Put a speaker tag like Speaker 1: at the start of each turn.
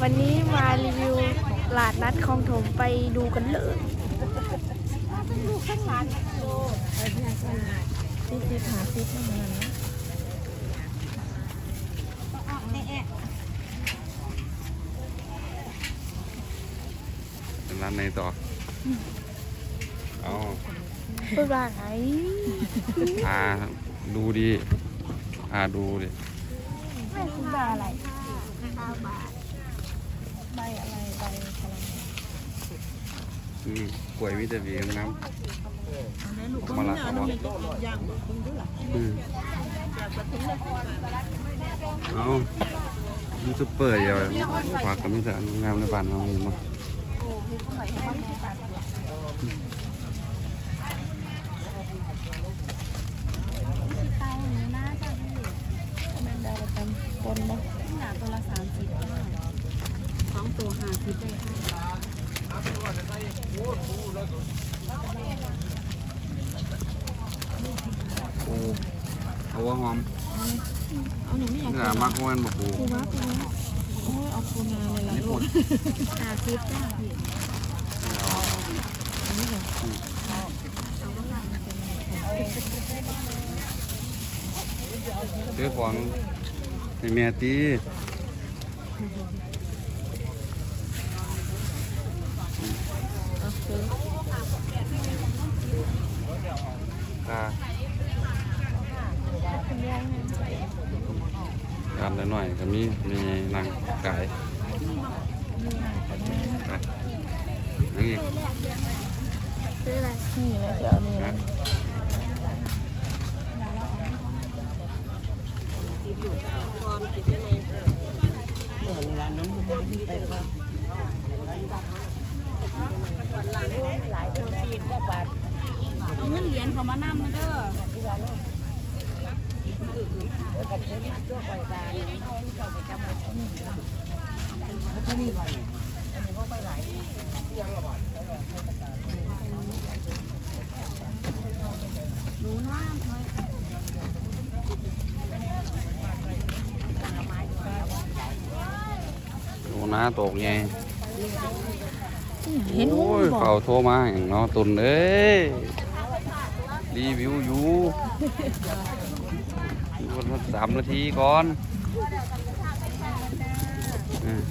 Speaker 1: วันนี้มารีวิวตลาดนัดคลองถมไปดูกันเลย
Speaker 2: ที่ที่หาซิปให้มันนะ
Speaker 3: เป็นร้านไหนต่อเอา
Speaker 1: พูดว่าไง
Speaker 3: พาดูดิพาดูดิ
Speaker 1: ไม่พูดว่าอะไร
Speaker 2: ใบอะไรใบกะหล่
Speaker 3: อืมกล้วยวิตามินน้ำเอามาละเอาบ่อืมเอายูทูบเบอร์เดียวฝากกับมิตรงามในบ้านเราเห็นมั้ย
Speaker 2: เตาหนูนะจ้าพี่แมนดาประจำปนบ่หนาตัวละสามสิบสอง ตัวห้าสิบได้ค่ะ
Speaker 3: โอ้เอาว่าหอม
Speaker 2: เอาหนูไม่อยาก
Speaker 3: เนื้อมักม้วนบ่ปู
Speaker 2: ปูวะปูวะโอ้ยเอาปูนาเลยล่ะลูกห้าสิบจ้าพี่อันนี้เหรอ
Speaker 3: เสื้อของให้แม่ตี
Speaker 2: เอาซื้อ
Speaker 3: ตา
Speaker 2: คุณยายนะ
Speaker 3: การหน่อยๆก็มีมีนางไก่
Speaker 2: มีหน้ากับแม่
Speaker 3: ไปนั่งอีก
Speaker 1: ซื้ออะไร
Speaker 2: นี่เลยเดี๋ยวนี่
Speaker 3: นะ
Speaker 2: นะเงินเหรียญเขามานำเด้อ หนูน้ำเฮ้ย
Speaker 3: โอ้น้าตกไง
Speaker 2: เห็น
Speaker 3: โอ้ย
Speaker 2: บ่
Speaker 3: เขาโทรมาอย่างเนาะตุนเอ้ยรีวิวอยู่ วนละสามนาทีก่อนอืม